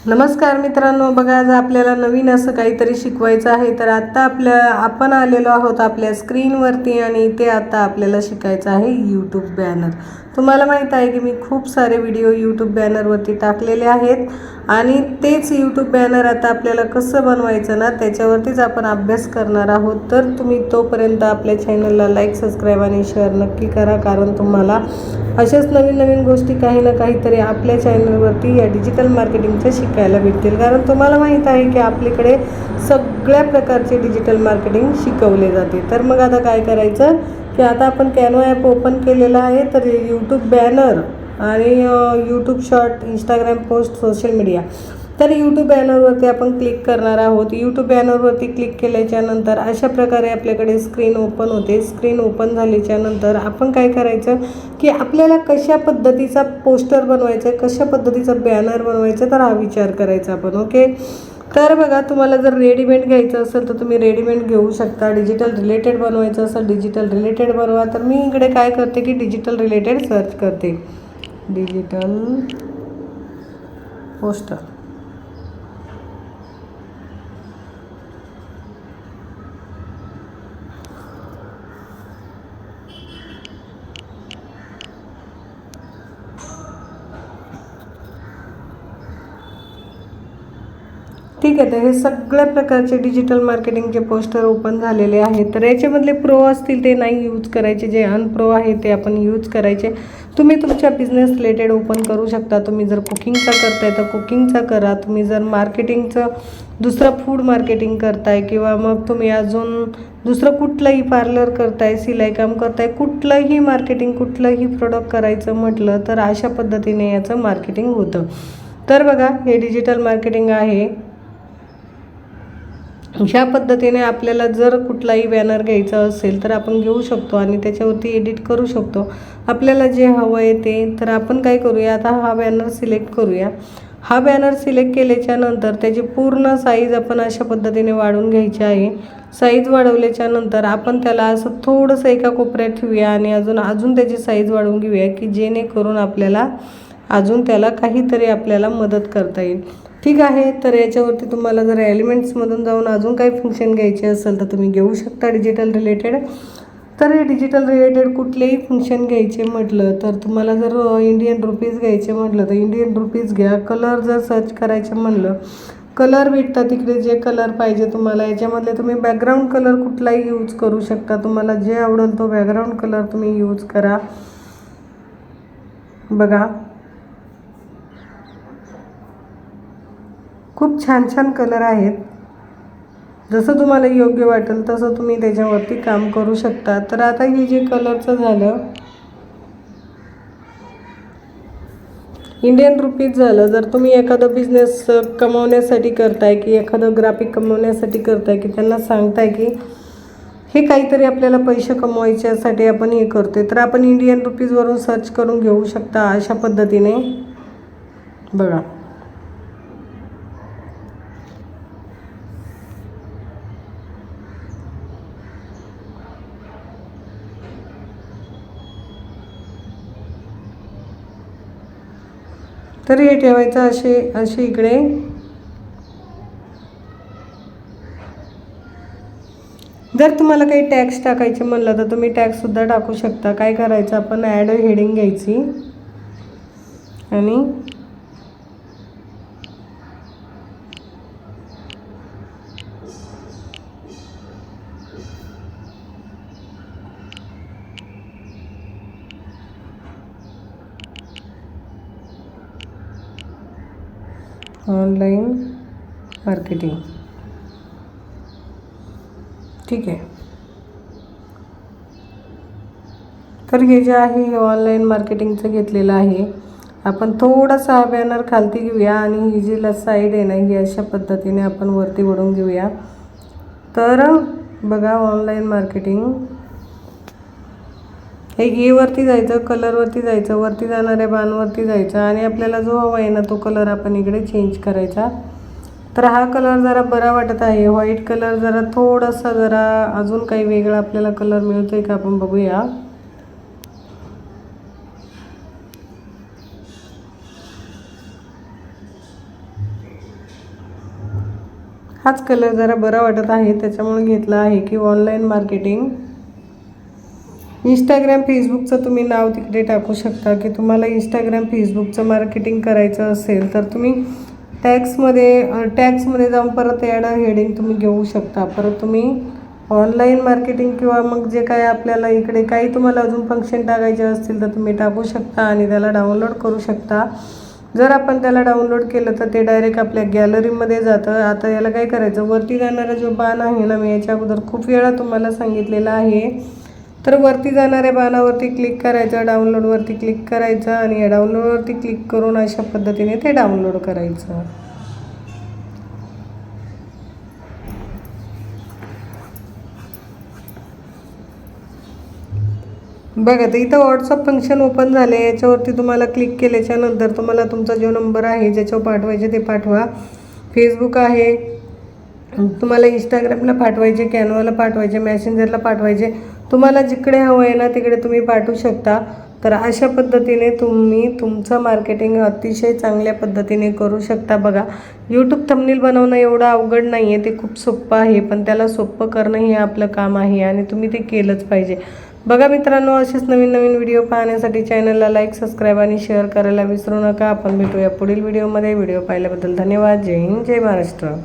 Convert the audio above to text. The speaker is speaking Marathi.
नमस्कार मित्रांनो बघा आज आपल्याला नवीन असं काहीतरी शिकवायचं आहे तर आत्ता आपल्या आपण आलेलो आहोत आपल्या स्क्रीनवरती आणि ते आता आपल्याला शिकायचं आहे यूट्यूब बॅनर तुम्हाला माहीत आहे की मी खूप सारे व्हिडिओ यूट्यूब बॅनरवरती टाकलेले आहेत आणि तेच यूट्यूब बॅनर आता आपल्याला कसं बनवायचं ना त्याच्यावरतीच आपण अभ्यास करणार आहोत. तर तुम्ही तोपर्यंत आपल्या चॅनलला लाईक सबस्क्राईब आणि शेअर नक्की करा कारण तुम्हाला अशाच नवीन नवीन गोष्टी काही ना काहीतरी आपल्या चॅनलवरती या डिजिटल मार्केटिंगच्या शिकायला भेटतील. कारण तुम्हाला माहीत आहे की आपल्याकडे सगळ्या प्रकारचे डिजिटल मार्केटिंग शिकवले जाते. तर मग आता काय करायचं की आता आपण कॅनवा ॲप ओपन केलेलं आहे तर यूट्यूब बॅनर आणि YouTube short Instagram post social media तर यूट्यूब बॅनरवरती आपण क्लिक करणार आहोत. यूट्यूब बॅनरवरती क्लिक केल्याच्यानंतर अशा प्रकारे आपल्याकडे स्क्रीन ओपन होते. स्क्रीन ओपन झाल्याच्यानंतर आपण काय करायचं की आपल्याला कशा पद्धतीचा पोस्टर बनवायचा आहे कशा पद्धतीचा बॅनर बनवायचा तर हा विचार करायचा आपण ओके तर बघा तुम्हाला जर रेडीमेड घ्यायचं असेल तर तुम्ही रेडीमेड घेऊ शकता. डिजिटल रिलेटेड बनवायचं असेल डिजिटल रिलेटेड बनवा. तर मी इकडे काय करते की डिजिटल रिलेटेड सर्च करते. डिजिटल पोस्टर ठीक आहे तर हे सगळ्या प्रकारचे डिजिटल मार्केटिंगचे पोस्टर ओपन झालेले आहेत तर याच्यामधले प्रो असतील ते नाही यूज करायचे जे अनप्रो आहे ते आपण यूज करायचे. तुम्ही तुमच्या बिझनेस रिलेटेड ओपन करू शकता. तुम्ही जर कुकिंगचा करताय तर कुकिंगचा करा. तुम्ही जर मार्केटिंगचं दुसरं फूड मार्केटिंग करताय किंवा मग तुम्ही अजून दुसरं कुठलंही पार्लर करताय सिलाई काम करताय कुठलंही मार्केटिंग कुठलंही प्रोडक्ट करायचं म्हटलं तर अशा पद्धतीने याचं मार्केटिंग होतं. तर बघा हे डिजिटल मार्केटिंग आहे. ह्या पद्धतीने आपल्याला जर कुठलाही बॅनर घ्यायचा असेल तर आपण घेऊ शकतो आणि त्याच्यावरती एडिट करू शकतो. आपल्याला जे हवं आहे ते तर आपण काय करूया? आता हा बॅनर सिलेक्ट करूया. हा बॅनर सिलेक्ट केल्याच्यानंतर त्याची पूर्ण साईज आपण अशा पद्धतीने वाढवून घ्यायची आहे. साईज वाढवल्याच्या नंतर आपण त्याला असं थोडंसं एका कोपऱ्यात ठेवूया आणि अजून अजून त्याची साईज वाढवून घेऊया की जेणेकरून आपल्याला अजून त्याला काहीतरी आपल्याला मदत करता येईल. ठीक आहे तर याच्यावरती तुम्हाला जर एलिमेंट्समधून जाऊन अजून काही फंक्शन घ्यायचे असेल तर तुम्ही घेऊ शकता डिजिटल रिलेटेड तर हे डिजिटल रिलेटेड कुठलेही फंक्शन घ्यायचे म्हटलं तर तुम्हाला जर इंडियन रुपीज घ्यायचे म्हटलं तर इंडियन रुपीज घ्या. कलर जर सर्च करायचं म्हणलं कलर भेटतात तिकडे जे कलर पाहिजे तुम्हाला. याच्यामधले तुम्ही बॅकग्राऊंड कलर कुठलाही यूज करू शकता. तुम्हाला जे आवडेल तो बॅकग्राऊंड कलर तुम्ही यूज करा. बघा. खूप छान छान कलर आहेत. जसं तुम्हाला योग्य वाटेल तसं तुम्ही त्याच्यावरती काम करू शकता. तर आता हे जे कलरचं झालं इंडियन रुपीज झालं. जर तुम्ही एखादं बिझनेस कमवण्यासाठी करताय की एखादं ग्राफिक कमवण्यासाठी करताय की त्यांना सांगताय की हे काहीतरी आपल्याला पैसे कमवायच्यासाठी आपण हे करतोय तर आपण इंडियन रुपीजवरून सर्च करून घेऊ शकता अशा पद्धतीने. बघा. तर हे ठेवायचं असे असे इकडे. जर तुम्हाला काही टॅक्स टाकायचे म्हणलं तर तुम्ही टॅक्ससुद्धा टाकू शकता. काय करायचं? आपण ॲड हेडिंग घ्यायची. आणि ऑनलाईन मार्केटिंग. ठीक आहे. तर हे जे आहे हे ऑनलाईन मार्केटिंगचं घेतलेलं आहे. आपण थोडासा हा बॅनर खालती घेऊया आणि ही जी ला साईड आहे ना ही अशा पद्धतीने आपण वरती वळून घेऊया. तर बघा ऑनलाईन मार्केटिंग एक एवरती e जायचं कलरवरती जायचं वरती जाणाऱ्या बाणवरती जायचं आणि आपल्याला जो हवा आहे ना तो कलर आपण इकडे चेंज करायचा. तर हा कलर जरा बरा वाटत आहे. व्हाईट कलर जरा थोडासा जरा अजून काही वेगळा आपल्याला कलर मिळतो आहे का आपण बघूया. हाच कलर जरा बरा वाटत आहे. त्याच्यामुळे घेतला आहे की ऑनलाईन मार्केटिंग इंस्टाग्राम फेसबुकचं तुम्ही नाव तिकडे टाकू शकता की तुम्हाला इंस्टाग्राम फेसबुकचं मार्केटिंग करायचं असेल तर तुम्ही टॅक्समध्ये टॅक्समध्ये जाऊन परत येणं हेडिंग तुम्ही घेऊ शकता. परत तुम्ही ऑनलाईन मार्केटिंग किंवा मग जे काय आपल्याला इकडे काही तुम्हाला अजून फंक्शन टाकायचे असतील तर तुम्ही टाकू शकता आणि त्याला डाउनलोड करू शकता. जर आपण त्याला डाउनलोड केलं तर ते डायरेक्ट आपल्या गॅलरीमध्ये जातं. आता याला काय करायचं? वरती जाणारा जो बाण आहे ना मी याच्या अगोदर खूप वेळा तुम्हाला सांगितलेला आहे. तर वरती जाणाऱ्या बाणावरती क्लिक करायचं डाउनलोडवरती क्लिक करायचं आणि या डाउनलोडवरती क्लिक करून अशा पद्धतीने ते डाउनलोड करायचं. बघा तर इथं व्हॉट्सअप फंक्शन ओपन झाले याच्यावरती तुम्हाला क्लिक केल्याच्यानंतर तुम्हाला तुमचा जो नंबर आहे ज्याच्यावर पाठवायचे ते पाठवा. फेसबुक आहे. तुम्हाला इंस्टाग्रामला पाठवायचे कॅनवाला पाठवायचे मॅसेंजरला पाठवायचे. तुम्हाला जिकडे हवं आहे ना तिकडे तुम्ही पाठवू शकता. तर अशा पद्धतीने तुम्ही तुमचं मार्केटिंग अतिशय चांगल्या पद्धतीने करू शकता बघा. यूट्यूब थंबनेल बनवणं एवढं अवघड नाही आहे ते खूप सोपं आहे पण त्याला सोपं करणं हे आपलं काम आहे आणि तुम्ही ते केलंच पाहिजे. बघा मित्रांनो असेच नवीन नवीन व्हिडिओ पाहण्यासाठी चॅनलला लाईक सबस्क्राईब आणि शेअर करायला विसरू नका. आपण भेटूया पुढील व्हिडिओमध्ये व्हिडिओ पाहिल्याबद्दल धन्यवाद. जय हिंद जय महाराष्ट्र.